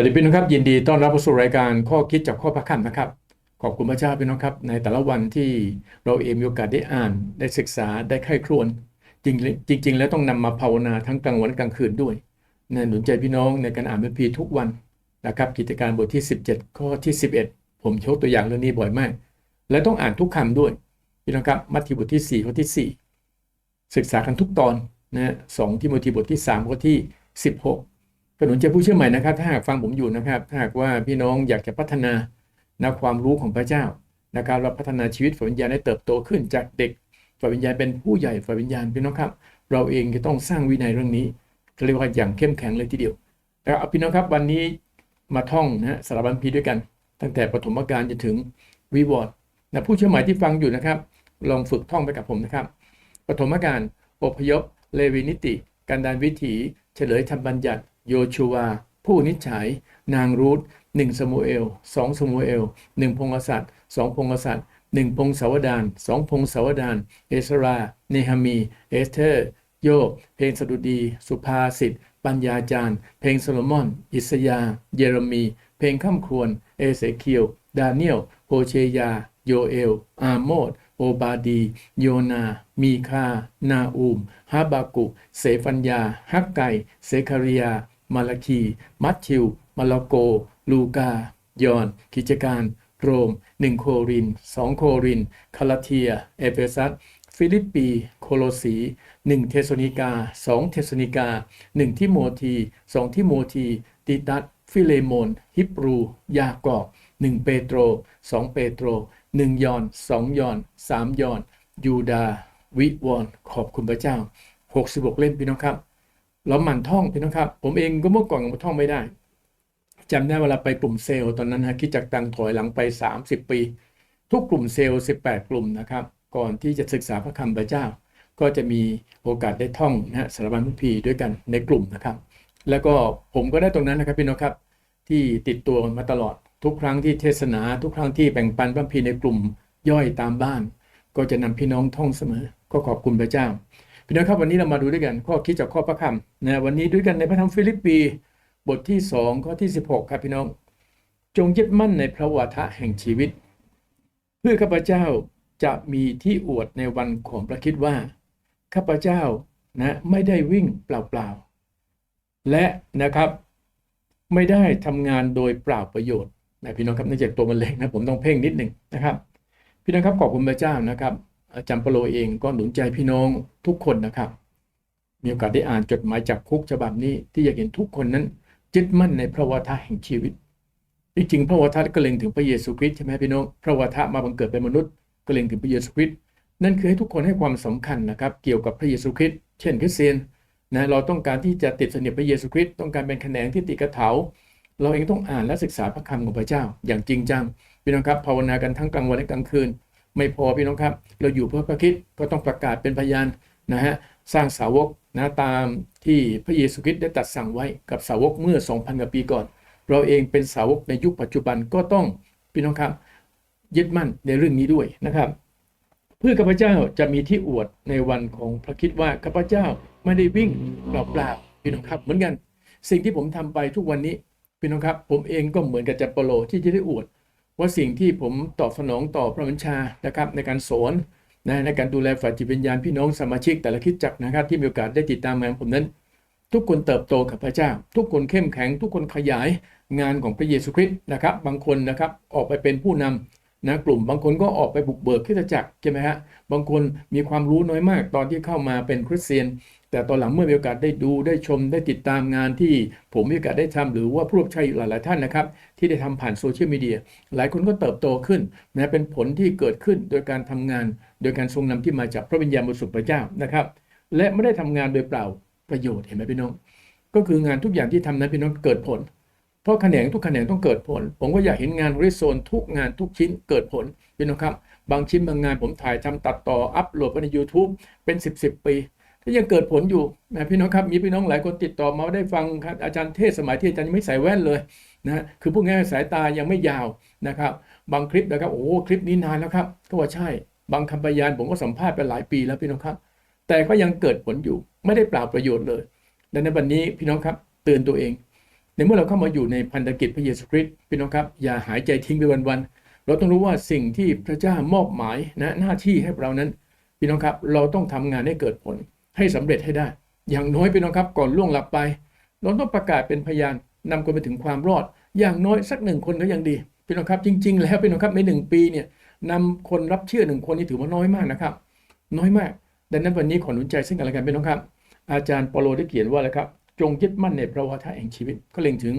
วัสดีพี่น้องครับยินดีต้อนรับเข้าสู่รายการข้อคิดจากข้อพระคัมภ์นะครับ ขอบคุณพระเจ้าพี่น้องครับ ในแต่ละวันที่เราเองมีโอกาสได้อ่านได้ศึกษาได้ใคร่ครวญจริงจริง ๆ แล้วต้องนำมาภาวนาทั้งกลางวันกลางคืนด้วยนะหนุนใจพี่น้องในการอ่านพระคัมภีร์ทุกวันนะครับ กิจการบทที่ 17 ข้อที่ 11 ผมยกตัวอย่างเรื่องนี้บ่อยมาก และต้องอ่านทุกคำด้วยพี่น้องครับมัทธิวบทที่4ข้อที่ 4 ศึกษากันทุกตอนนะสองทิโมธีบทที่3ข้อที่ 16 กระหนุนใจผู้เชื่อใหม่นะครับ ถ้าหากฟังผมอยู่นะครับ ถ้าหากว่าพี่น้องอยากจะพัฒนานะความรู้ของพระเจ้านะครับเราพัฒนาชีวิตฝ่ายวิญญาณให้เติบโตขึ้นจากเด็กฝ่ายวิญญาณเป็นผู้ใหญ่ฝ่ายวิญญาณพี่น้องครับ เราเองจะต้องสร้างวินัยเรื่องนี้เรียกว่าอย่างเข้มแข็งเลยทีเดียวแล้วเอาพี่น้องครับวันนี้มาท่องนะสารบัญพีด้วยกัน ตั้งแต่ปฐมกาลจนถึงวิวอร์ดนะผู้เชื่อใหม่ที่ฟังอยู่นะครับ ลองฝึกท่องไปกับผมนะครับปฐมกาลอพยพเลวีนิติ การดานวิถี เฉลยธรรมบัญญัติโยชูวา ผู้นิจฉัย นางรูธหนึ่งสมูเอลสองสมูเอลหนึ่งพงศษัตริย์สองพงศษัตริย์หนึ่งพงศาวดานสองพงศาวดาน เอสรา เนฮามี เอสเธอร์ โยบ เพลงสดุดี สุภาษิต ปัญญาจารย์ เพลงโซโลมอน อิสยา เยเรมี เพลงข้ามควร เอเสเคียว ดาเนียล โฮเชยา โยเอล อาโมด โอบาดี โยนา มีคา นาอูมฮาบากุ เสฟัญญา ฮักไกเซคาริยา มาลาคี มัทธิว มาลาโก ลูกา ยอน กิจการ โรม 1 โคริน 2 โคริน คาลาเทีย เอเฟซัส ฟิลิปปี โคโลสี 1 เทสโนิกา 2 เทสโนิกา 1 ทิโมธี 2 ทิโมธีติตัสฟิเลโมน ฮิบรู ยากอบ1 เปโตร 2 เปโตร 1 ยอน 2 ยอน 3 ยอน ยูดา วิวอนขอบคุณพระเจ้า 66 เล่มพี่น้องครับ เราหมั่นท่องพี่น้องครับ ผมเองก็เมื่อก่อนก็ท่องไม่ได้จำได้เวลาไปกลุ่มเซลล์ตอนนั้นฮะคิดจากตังถอยหลังไป 30 ปี ทุกกลุ่มเซลล์18 กลุ่มนะครับ ก่อนที่จะศึกษาพระคำพระเจ้า ก็จะมีโอกาสได้ท่องนะสารบัญพุทธีด้วยกันในกลุ่มนะครับ แล้วก็ผมก็ได้ตรงนั้นนะครับพี่น้องครับ ที่ติดตัวมาตลอด ทุกครั้งที่เทศนาทุกครั้งที่แบ่งปันพระคัมภีในกลุ่มย่อยตามบ้าน ก็จะนำพี่น้องท่องเสมอ ก็ขอบคุณพระเจ้า พี่น้องครับวันนี้เรามาดูด้วยกัน ข้อคิดจากข้อพระคำนะวันนี้ด้วยกันในพระธรรมฟิลิปปีบทที่ 2 ข้อที่ 16 ครับพี่น้อง จงยึดมั่นในพระวาทะแห่งชีวิต เพื่อข้าพเจ้าจะมีที่อวดในวันของพระคิดว่า ข้าพเจ้านะไม่ได้วิ่งเปล่าๆ และนะครับไม่ได้ทำงานโดยเปล่าประโยชน์นะพี่น้องครับเนื่องจากตัวมันเล็กนะผมต้องเพ่งนิดหนึ่งนะครับ พี่น้องครับขอบคุณพระเจ้านะครับ อาจารย์เปโลเองก็หนุนใจพี่น้องทุกคนนะครับ มีโอกาสได้อ่านจดหมายจากคุกฉบับนี้ที่อยากเห็นทุกคนนั้นยึดมั่นในพระวาทะแห่งชีวิตจริงๆพระวาทะก็เล็งถึงพระเยซูคริสต์ใช่ไหมพี่น้องพระวาทะมาบังเกิดเป็นมนุษย์ ก็เล็งถึงพระเยซูคริสต์นั่นคือให้ทุกคนให้ความสำคัญนะครับเกี่ยวกับพระเยซูคริสต์เช่นคริสเตียนนะเราต้องการที่จะติดสนิทพระเยซูคริสต์ต้องการเป็นแขนงที่ติดกระเถาเราเองต้องอ่านและศึกษาพระคำของพระเจ้า อย่างจริงจังพี่น้องครับภาวนากันทั้งกลางวันและกลางคืน ไม่พอพี่น้องครับ เราอยู่เพื่อพระคิดก็ต้องประกาศเป็นพยานนะฮะสร้างสาวกนะตามที่พระเยซูคริสต์ได้ตรัสสั่งไว้กับสาวกเมื่อ 2,000กว่าปีก่อน เราเองเป็นสาวกในยุคปัจจุบันก็ต้องพี่น้องครับยึดมั่นในเรื่องนี้ด้วยนะครับ เพื่อข้าพเจ้าจะมีที่อวดในวันของพระคิดว่าข้าพเจ้าไม่ได้วิ่งเปล่าๆพี่น้องครับ เหมือนกัน สิ่งที่ผมทำไปทุกวันนี้พี่น้องครับ ผมเองก็เหมือนกับจัปโปโลที่จะได้อวด ว่าสิ่งที่ผมตอบสนองต่อพระบัญชานะครับในการสอนนะในการดูแลฝ่ายจิตวิญญาณพี่น้องสมาชิกแต่ละคิดจักนะครับที่มีโอกาสได้ติดตามงานผมนั้น ทุกคนเติบโตกับพระเจ้า ทุกคนเข้มแข็ง ทุกคนขยายงานของพระเยซูคริสต์นะครับ บางคนนะครับออกไปเป็นผู้นำ นะกลุ่มบางคนก็ออกไปบุกเบิกคริสตจักรใช่ไหมฮะบางคนมีความรู้น้อยมากตอนที่เข้ามาเป็นคริสเตียน แต่ตอนหลังเมื่อมีโอกาสได้ดูได้ชมได้ติดตามงานที่ผมมีโอกาสได้ทำหรือว่าผู้รับใช้หลาย ๆ ท่านนะครับ ที่ได้ทำผ่านโซเชียลมีเดียหลายคนก็เติบโตขึ้นนะเป็นผลที่เกิดขึ้นโดยการทำงาน โดยการทรงนำที่มาจากพระวิญญาณบริสุทธิ์พระเจ้านะครับ และไม่ได้ทำงานโดยเปล่าประโยชน์เห็นไหมพี่น้องก็คืองานทุกอย่างที่ทำนั้นพี่น้องเกิดผล เพราะแขนงทุกแขนงต้องเกิดผล ผมก็อยากเห็นงานบริโซนทุกงานทุกชิ้นเกิดผลพี่น้องครับ บางชิ้นบางงานผมถ่ายทำตัดต่ออัปโหลดไปใน YouTube เป็น 10บสปีถ้ายังเกิดผลอยู่นะพี่น้องครับมีพี่น้องหลายคนติดต่อมาได้ฟังครับอาจารย์เทศสมัยที่อาจารย์ยังไม่ใส่แว่นเลยนะคือพูดง่ายสายตายังไม่ยาวนะครับบางคลิปนะครับโอ้คลิปนี้นานแล้วครับก็ว่าใช่ บางคำพยานผมก็สัมภาษณ์ไปหลายปีแล้วพี่น้องครับ แต่ก็ยังเกิดผลอยู่ไม่ได้เปล่าประโยชน์เลยดังนั้นวันนี้พี่น้องครับเตือนตัวเอง ในเมื่อเราเข้ามาอยู่ในพันธกิจพระเยซูคริสต์พี่น้องครับ อย่าหายใจทิ้งไปวันๆเราต้องรู้ว่าสิ่งที่พระเจ้ามอบหมายนะหน้าที่ให้เรานั้นพี่น้องครับ เราต้องทำงานให้เกิดผลให้สำเร็จให้ได้ อย่างน้อยพี่น้องครับก่อนล่วงหลับไป เราต้องประกาศเป็นพยานนำคนไปถึงความรอด อย่างน้อยสักหนึ่งคนก็ยังดีพี่น้องครับจริง ๆ แล้วพี่น้องครับในหนึ่งปีเนี่ยนำคนรับเชื่อหนึ่งคนนี่ถือว่าน้อยมากนะครับ น้อยมาก ดังนั้นวันนี้ขอหนุนใจซึ่งกันและกันพี่น้องครับ อาจารย์ปาโลได้เขียนว่าอะไรครับ จงยึดมั่นในพระวจนะแห่งชีวิต ก็เล็งถึง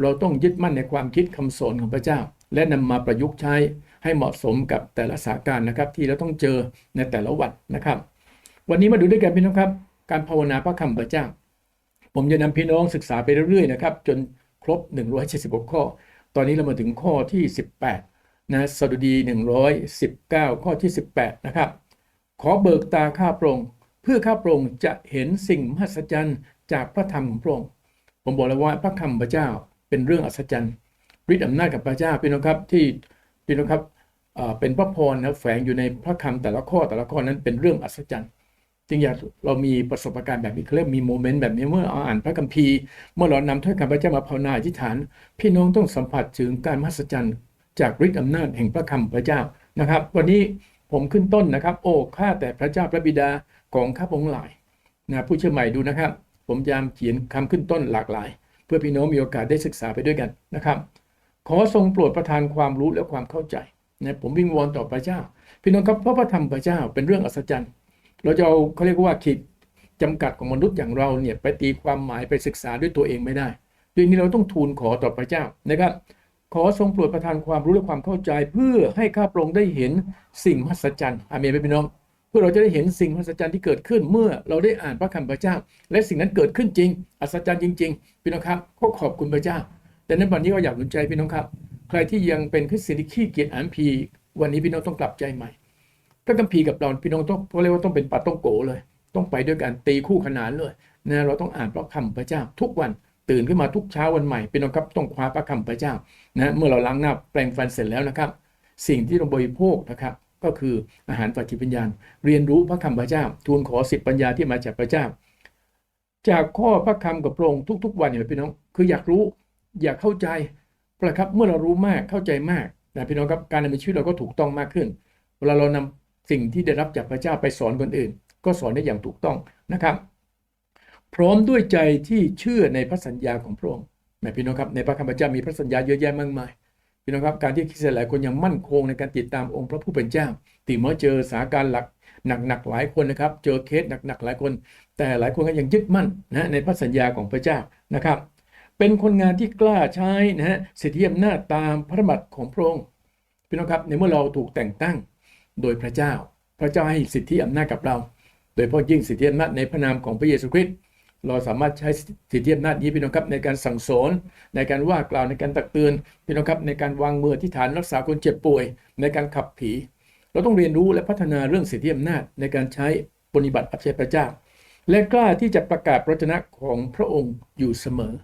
เราต้องยึดมั่นในความคิดคำสอนของพระเจ้า และนำมาประยุกต์ใช้ให้เหมาะสมกับแต่ละสถานการณ์นะครับ ที่เราต้องเจอในแต่ละวันนะครับ วันนี้มาดูด้วยกันพี่น้องครับ การภาวนาพระคำพระเจ้า ผมจะนำพี่น้องศึกษาไปเรื่อยๆนะครับจนครบ 176 ข้อ ตอนนี้เรามาถึงข้อที่ 18นะสดุดี 119 ข้อที่ 18 นะครับ ขอเบิกตาข้าพระองค์เพื่อข้าพระองค์จะเห็นสิ่งมหัศจรรย์ จากพระธรรมของพระองค์ผมบอกแล้วว่าพระคำพระเจ้าเป็นเรื่องอัศจรรย์ฤทธิ์อำนาจกับพระเจ้าพี่น้องครับที่พี่น้องครับเป็นพระพรนะแฝงอยู่ในพระคำแต่ละข้อแต่ละข้อนั้นเป็นเรื่องอัศจรรย์จึงอยากเรามีประสบการณ์แบบนี้เรียกมีโมเมนต์แบบนี้เมื่อเราอ่านพระคัมภีร์ เมื่อเรานำถ้อยคำพระเจ้ามาภาวนาอธิษฐาน พี่น้องต้องสัมผัสถึงการมหัศจรรย์จากฤทธิ์อำนาจแห่งพระคำพระเจ้านะครับ วันนี้ผมขึ้นต้นนะครับ โอ้ข้าแต่พระเจ้าพระบิดาของข้าพงค์หลายนะผู้เชื่อใหม่ดูนะครับ ผมพยายามเขียนคำขึ้นต้นหลากหลาย เพื่อพี่น้องมีโอกาสได้ศึกษาไปด้วยกันนะครับ ขอทรงโปรดประทานความรู้และความเข้าใจนะผมวิงวอนต่อพระเจ้า พี่น้องครับเพราะพระธรรมพระเจ้าเป็นเรื่องอัศจรรย์ เราจะเอาเขาเรียกว่าขีดจำกัดของมนุษย์อย่างเราเนี่ยไปตีความหมายไปศึกษาด้วยตัวเองไม่ได้ด้วยนี้เราต้องทูลขอต่อพระเจ้านะครับ ขอทรงโปรดประทานความรู้และความเข้าใจ เพื่อให้ข้าพระองค์ได้เห็นสิ่งมหัศจรรย์อาเมนไหมพี่น้อง พื่อเราจะได้เห็นสิ่งมหัศจรรย์ที่เกิดขึ้นเมื่อเราได้อ่านพระคำพระเจ้า และสิ่งนั้นเกิดขึ้นจริง อัศจรรย์จริง ๆ พี่น้องครับก็ขอบคุณพระเจ้า แต่ในวันนี้ก็อยากหนุนใจพี่น้องครับ ใครที่ยังเป็นคริสเตียนที่ขี้เกียจอ่านพีวันนี้พี่น้องต้องกลับใจใหม่พระคัมภีร์กับเราพี่น้องต้องเขาเรียกว่าต้องเป็นปาต้องโกเลย ต้องไปด้วยกันตีคู่ขนานเลยนะเราต้องอ่านพระคำพระเจ้า ทุกวันตื่นขึ้นมาทุกเช้าวันใหม่พี่น้องครับต้องคว้าพระคำพระเจ้านะเมื่อเราล้างหน้าแปรงฟันเสร็จแล้วนะครับ สิ่งที่เราบริโภคนะครับ ก็คืออาหารปัจจิปัญญาณเรียนรู้พระคำพระเจ้า ทูลขอสิทธิปัญญาที่มาจากพระเจ้า จากข้อพระคำกับพระองค์ทุก ๆ วันเนี่ยพี่น้องคืออยากรู้อยากเข้าใจนะครับเมื่อเรารู้มากเข้าใจมากนะพี่น้องครับการดำเนินชีวิตเราก็ถูกต้องมากขึ้น เวลาเรานำสิ่งที่ได้รับจากพระเจ้าไปสอนคนอื่น ก็สอนได้อย่างถูกต้องนะครับ พร้อมด้วยใจที่เชื่อในพระสัญญาของพระองค์แม่พี่น้องครับในพระคัมภีร์เจ้ามีพระสัญญาเยอะแยะมากมาย พี่น้องครับการที่คริสเตียนหลายคนยังมั่นคงในการติดตามองค์พระผู้เป็นเจ้าตีเมื่อเจอสถานการณ์หลักหนักๆหลายคนนะครับ เจอเคสหนักๆหลายคน แต่หลายคนก็ยังยึดมั่นนะในพระสัญญาของพระเจ้านะครับ เป็นคนงานที่กล้าใช้นะฮะสิทธิอำนาจตามพระบัตรของพระองค์พี่น้องครับในเมื่อเราถูกแต่งตั้งโดยพระเจ้า พระเจ้าให้สิทธิอำนาจกับเรา โดยเฉพาะยิ่งสิทธิอำนาจในพระนามของพระเยซูคริสต์ เราสามารถใช้สิทธิอำนาจนี้พี่น้องครับในการสั่งสอนในการว่ากล่าวในการตักเตือนพี่น้องครับในการวางมือที่ฐานรักษาคนเจ็บป่วย ในการขับผี เราต้องเรียนรู้และพัฒนาเรื่องสิทธิอำนาจในการใช้ปฏิบัติรับใช้พระเจ้า และกล้าที่จะประกาศพระชนะของพระองค์อยู่เสมอ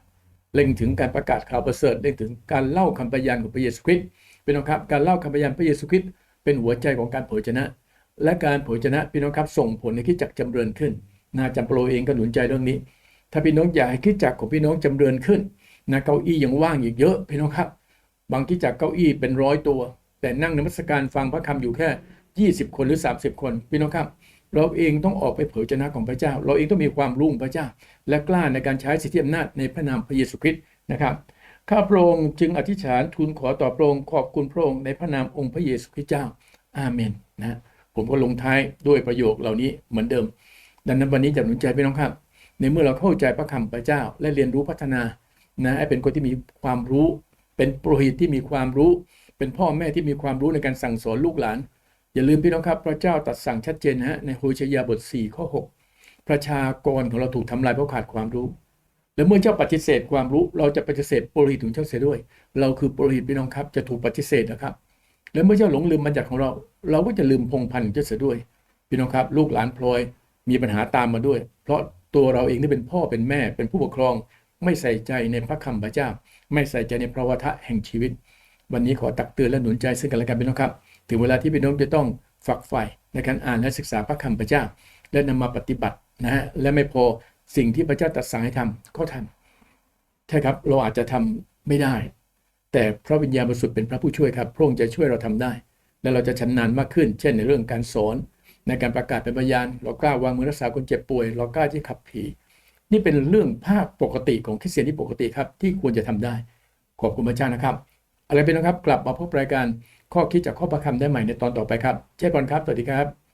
เล็งถึงการประกาศข่าวประเสริฐเล็งถึงการเล่าคำพยานของพระเยซูคริสต์พี่น้องครับการเล่าคำพยานพระเยซูคริสต์เป็นหัวใจของการเผยชนะ และการเผยชนะพี่น้องครับส่งผลในคริสตจักจำเริญขึ้น นาจำโปรเองก็หนุนใจเรื่องนี้ ถ้าพี่น้องอยากให้คริสตจักของพี่น้องจำเริญขึ้นนะเก้าอี้ยังว่างอีกเยอะพี่น้องครับ บางคริสตจักเก้าอี้เป็นร้อยตัว แต่นั่งนมัสการฟังพระคำอยู่แค่ 20 คนหรือ 30 คนพี่น้องครับ เราเองต้องออกไปเผยชนะของพระเจ้า เราเองต้องมีความรุ่งพระเจ้า และกล้าในการใช้สิทธิอำนาจในพระนามพระเยซูคริสต์นะครับข้าพระองค์จึงอธิษฐานทูลขอต่อพระองค์ขอบคุณพระองค์ในพระนามองค์พระเยซูคริสต์เจ้า อาเมนนะผมก็ลงท้ายด้วยประโยคเหล่านี้เหมือนเดิม ดังนั้นวันนี้จะหนุนใจพี่น้องครับ ในเมื่อเราเข้าใจพระคำพระเจ้า และเรียนรู้พัฒนานะให้เป็นคนที่มีความรู้ เป็นปรหิตที่มีความรู้ เป็นพ่อแม่ที่มีความรู้ในการสั่งสอนลูกหลาน อย่าลืมพี่น้องครับ พระเจ้าตัดสั่งชัดเจนฮะในโฮชยาบท4ข้อ6ประชากรของเราถูกทำลายเพราะขาดความรู้และเมื่อเจ้าปฏิเสธความรู้เราจะปฏิเสธปรหิตของเจ้าเสียด้วย เราคือปรหิตพี่น้องครับ จะถูกปฏิเสธนะครับ และเมื่อเจ้าหลงลืมบัญญัติของเรา เราก็จะลืมพงพันธุ์ของเจ้าเสียด้วย พี่น้องครับ ลูกหลานพลอย มีปัญหาตามมาด้วย เพราะตัวเราเองที่เป็นพ่อเป็นแม่เป็นผู้ปกครอง ไม่ใส่ใจในพระคำพระเจ้า ไม่ใส่ใจในพระวทะแห่งชีวิต วันนี้ขอตักเตือนและหนุนใจซึ่งกันและกันพี่น้องครับ ถึงเวลาที่พี่น้องจะต้องฝักใฝ่ในการอ่านและศึกษาพระคำพระเจ้า และนำมาปฏิบัตินะฮะและไม่พอสิ่งที่พระเจ้าตรัสสั่งให้ทำก็ทำใช่ครับเราอาจจะทำไม่ได้ แต่พระวิญญาณบริสุทธิ์เป็นพระผู้ช่วยครับพระองค์จะช่วยเราทำได้ และเราจะชำนาญมากขึ้น เช่นในเรื่องการสอน ในการประกาศเป็นพยาน เรากล้าวางมือรักษาคนเจ็บป่วย เรากล้าที่ขับผีนี่เป็นเรื่องภาคปกติของคริสเตียนที่ปกติครับ ที่ควรจะทำได้ ขอบคุณพระเจ้านะครับ อะไรเป็นนะครับ กลับมาพบรายการข้อคิดจากข้อประคำได้ใหม่ในตอนต่อไปครับ เช่นก่อนครับ สวัสดีครับ